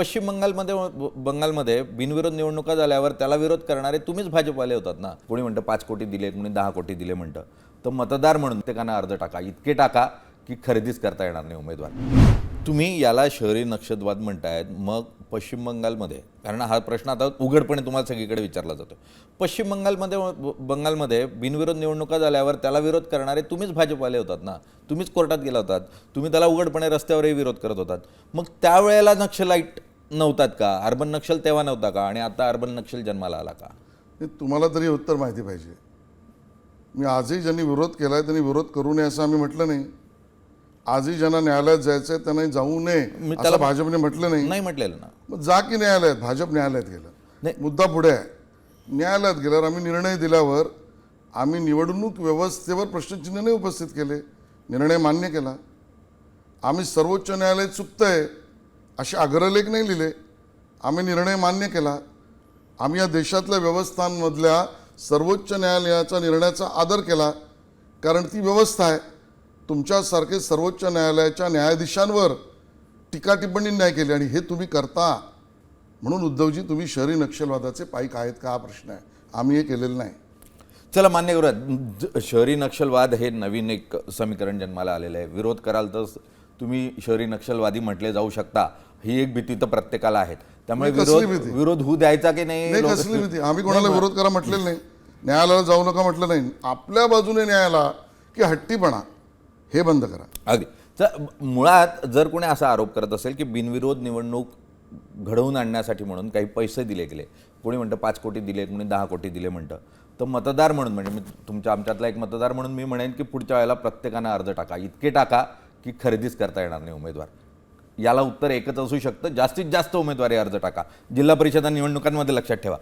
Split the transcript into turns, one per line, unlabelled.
पश्चिम बंगालमध्ये बंगालमध्ये बिनविरोध निवडणुका झाल्यावर त्याला विरोध करणारे तुम्हीच भाजपवाले होतात ना? कोणी म्हणतं पाच कोटी दिले कोणी दहा कोटी दिले म्हणतं. तर मतदार म्हणून प्रत्येकानं अर्ज टाका. इतके टाका की खरेदीच करता येणार नाही उमेदवार. तुम्ही याला शहरी नक्षलवाद म्हणतायत मग पश्चिम बंगालमध्ये कारण हा प्रश्न आता उघडपणे तुम्हाला सगळीकडे विचारला जातो पश्चिम बंगालमध्ये बंगालमध्ये बिनविरोध निवडणुका झाल्यावर त्याला विरोध करणारे तुम्हीच भाजपवाले होतात ना? तुम्हीच कोर्टात गेला होतात. तुम्ही त्याला उघडपणे रस्त्यावरही विरोध करत होतात. मग त्यावेळेला नक्षलाईट नव्हतात का? अर्बन नक्षल तेव्हा नव्हता का? आणि आता अर्बन नक्षल जन्माला आला का?
तुम्हाला तरी उत्तर माहिती पाहिजे. मी आजही ज्यांनी विरोध केला आहे त्यांनी विरोध करू नये असं आम्ही म्हटलं नाही. आजही ज्यांना न्यायालयात जायचं आहे त्यांनाही जाऊ नये
त्याला-
भाजपने म्हटलं नाही.
नाही म्हटलेलं ना.
मग जा की न्यायालयात? भाजप न्यायालयात गेलं.
नाही.
मुद्दा पुढे आहे. न्यायालयात गेल्यावर आम्ही निर्णय दिल्यावर आम्ही निवडणूक व्यवस्थेवर प्रश्नचिन्ह नाही उपस्थित केले. निर्णय मान्य केला. आम्ही सर्वोच्च न्यायालय चुकतंय. असे अग्रलेख नाही लिहिले. आम्ही निर्णय मान्य केला. आम्ही या देशातल्या व्यवस्थांमधल्या सर्वोच्च न्यायालयाचा निर्णयाचा आदर केला. कारण ती व्यवस्था आहे तुमच्यासारखे सर्वोच्च न्यायालयाच्या न्यायाधीशांवर टीका टिप्पणी नाही केली आणि हे तुम्ही करता. म्हणून उद्धवजी तुम्ही शहरी नक्षलवादाचे पाईक आहेत का? हा प्रश्न आहे. आम्ही हे केलेलं नाही.
चला मान्य करूया ज- शहरी नक्षलवाद हे नवीन एक समीकरण जन्माला आलेलं आहे. विरोध कराल तर तुम्ही शहरी नक्षलवादी म्हटले जाऊ शकता. ही एक भीती तर प्रत्येकाला आहे. त्यामुळे विरोध होऊ द्यायचा की नाही?
कसली भीती? आम्ही कोणाला विरोध करा म्हटलेलं नाही. न्यायालयाला जाऊ नका म्हटलं नाही. आपल्या बाजूने न्यायाला की हट्टीपणा हे बंद करा.
अगदी. तर मुळात जर कोणी असा आरोप करत असेल की बिनविरोध निवडणूक घडवून आणण्यासाठी म्हणून काही पैसे दिले गेले कोणी म्हणतं पाच कोटी दिले कोणी दहा कोटी दिले म्हणतं तर मतदार म्हणून म्हणजे मी तुमच्या आमच्यातला एक मतदार म्हणून मी म्हणेन की पुढच्या वेळेला प्रत्येकानं अर्ज टाका. इतके टाका की खरेदीच करता येणार नाही उमेदवार. याला उत्तर एकच असू शकतं. जास्तीत जास्त उमेदवारी अर्ज टाका. जिल्हा परिषदा निवडणुकांमध्ये लक्षात ठेवा.